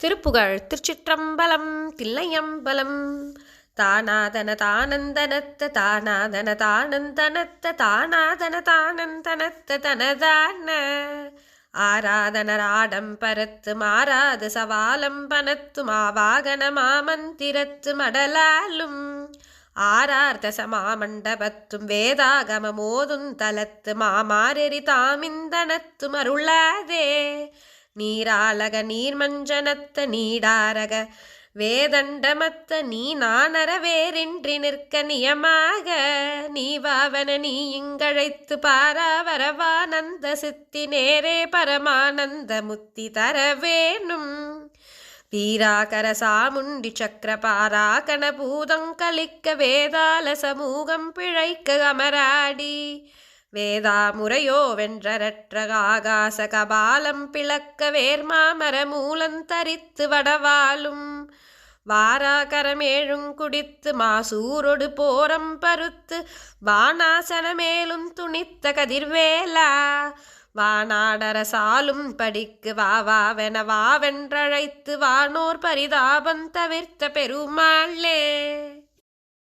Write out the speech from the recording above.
திருப்புகழ் திருச்சிற்றம்பலம் தில்லையம்பலம். தானாதன தானந்தனத்த தானாதன தானந்தனத்த தானாதன தானந்தனத்த தனதான. ஆராதனர் ஆடம்பரத்து மாறாது சவாலம்பனத்து மாவாகன மாமந்திரத்து மடலாலும். ஆரார்த்த சமாமண்டபத்தும் வேதாகம மோதும் தலத்து மாமாரெறி தாமிந்தனத்தும் அருளாதே நீராலக நீர்மஞ்சனத்த நீடாரக வேதண்டமத்த நீ நானர வேறின்றி நிற்க நியமாக நீ வாவன நீ இங்கழைத்து பாராவரவானந்த சித்தி நேரே பரமானந்த முத்தி தர வேணும். வீராகர சாமுண்டி சக்கர பாராகண பூதம் கலிக்க வேதால சமூகம் பிழைக்க அமராடி வேதாமுறையோ முறையோ கபாலம் பிளக்க வேர்மாமர மூலந்தரித்து வடவாலும் வாராகரமேழும் குடித்து மாசூரொடு போரம் பருத்து வானாசனமேலும் துணித்த கதிர்வேலா. வானாடரசாலும் படிக்கு வாவாவென வாவென்றழைத்து வானோர் பரிதாபம் தவிர்த்த பெருமாளே.